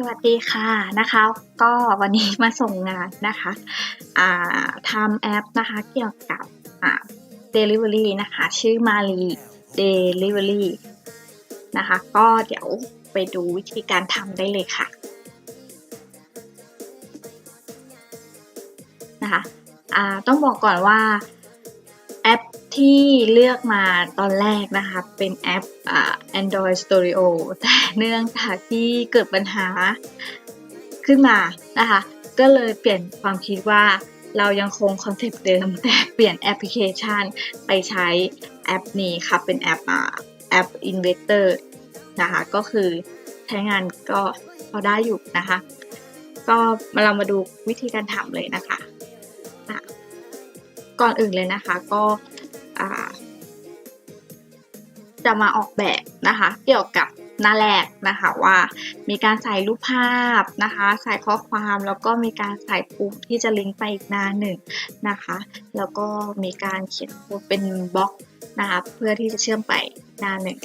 สวัสดีค่ะนะคะ ก็วันนี้มาส่งงานนะคะอ่าทำแอปนะคะเกี่ยวกับอ่า Delivery นะคะ ชื่อมารี Delivery นะคะ ก็เดี๋ยวไปดูวิธีการทำได้เลยค่ะนะคะอ่าต้องบอกก่อนว่า ที่เลือกมาตอนแรกนะคะเป็นแอปอ Android Studio แต่เนื่องจากที่เกิดปัญหาขึ้นมานะคะ ก็เลยเปลี่ยนความคิดว่าเรายังคงคอนเซปต์เดิมแต่เปลี่ยนแอปพลิเคชันไปใช้แอปนี้ค่ะเป็นแอปแอป Investor นะคะก็คือใช้งานก็พอได้อยู่นะคะ ก็มาเรามาดูวิธีการทำเลยนะคะ ก่อนอื่นเลยนะคะก็ อ่า จะมาออกแบบนะคะ เกี่ยวกับหน้าแรกนะคะว่ามีการใส่รูปภาพนะคะ ใส่ข้อความแล้วก็มีการใส่ปุ่มที่จะลิงก์ไปอีกหน้าหนึ่งนะคะ แล้วก็มีการเขียนโค้ดเป็นบล็อกนะคะเพื่อที่จะเชื่อมไปหน้าหนึ่ง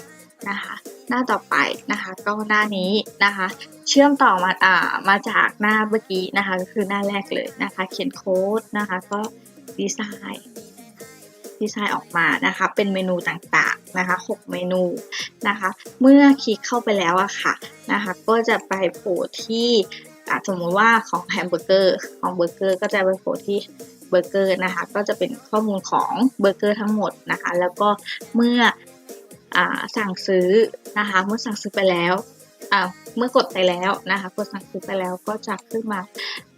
นะคะหน้าต่อไปนะคะก็หน้านี้นะคะ เชื่อมต่อมาอ่ามาจากหน้าเมื่อกี้นะคะก็คือหน้าแรกเลยนะคะ เขียนโค้ดนะคะก็ดีไซน์ ดีไซน์ออกมานะคะ เป็นเมนูต่างๆนะคะ6เมนูนะคะ เมื่อคลิกเข้าไปแล้วอะค่ะนะคะ ก็จะไปโผล่ที่สมมุติว่าของแฮมเบอร์เกอร์ของเบอร์เกอร์ก็จะไปโผล่ที่เบอร์เกอร์นะคะ ก็จะเป็นข้อมูลของเบอร์เกอร์ทั้งหมดนะคะ แล้วก็เมื่ออสั่งซื้อนะคะ เมื่อสั่งซื้อไปแล้วเมื่อกดไปแล้วนะคะ กดสั่งซื้อไปแล้วก็จะขึ้นมา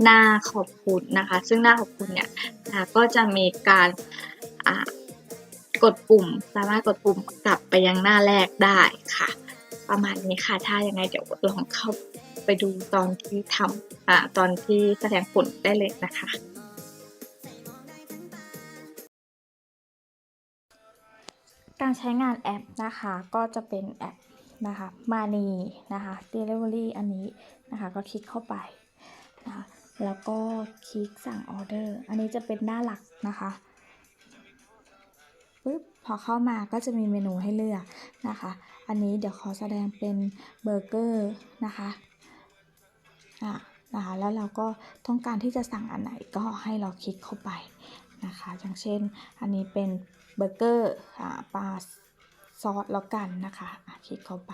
หน้าขอบคุณนะคะ ซึ่งหน้าขอบคุณเนี่ยนะคะก็จะมีการ กดปุ่ม สามารถกดปุ่มกลับไปยังหน้าแรกได้ค่ะ ประมาณนี้ค่ะ ถ้ายังไงเดี๋ยวลองเข้าไปดูตอนที่ทำอ่าตอนที่แสดงผลได้เลยนะคะการใช้งานแอปนะคะก็จะเป็นแอปนะคะมานีนะคะ Delivery อันนี้นะคะก็คลิกเข้าไปนะคะแล้วก็คลิกสั่งออเดอร์ อันนี้จะเป็นหน้าหลักนะคะ ปึ๊บพอเข้ามาก็จะมีเมนูให้เลือกนะคะ อันนี้เดี๋ยวขอแสดงเป็นเบอร์เกอร์นะคะอะนะคะแล้วเราก็ต้องการที่จะสั่งอันไหนก็ให้เราคลิกเข้าไปนะคะ อย่างเช่นอันนี้เป็นเบอร์เกอร์อ่าปลา ซอสแล้วกันนะคะอะคลิกเข้าไป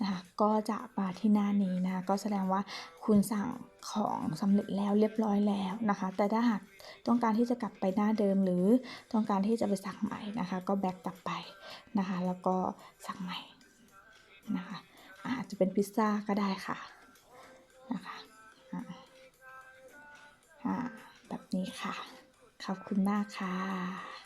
นะคะก็จะมาที่หน้านี้นะคะก็แสดงว่าคุณสั่งของสำเร็จแล้วเรียบร้อยแล้วนะคะ แต่ถ้าหากต้องการที่จะกลับไปหน้าเดิมหรือต้องการที่จะไปสั่งใหม่นะคะ ก็แบ็กกลับไปนะคะ แล้วก็สั่งใหม่นะคะอาจจะเป็นพิซซ่าก็ได้ค่ะนะคะอ่าแบบนี้ค่ะ ขอบคุณมากค่ะ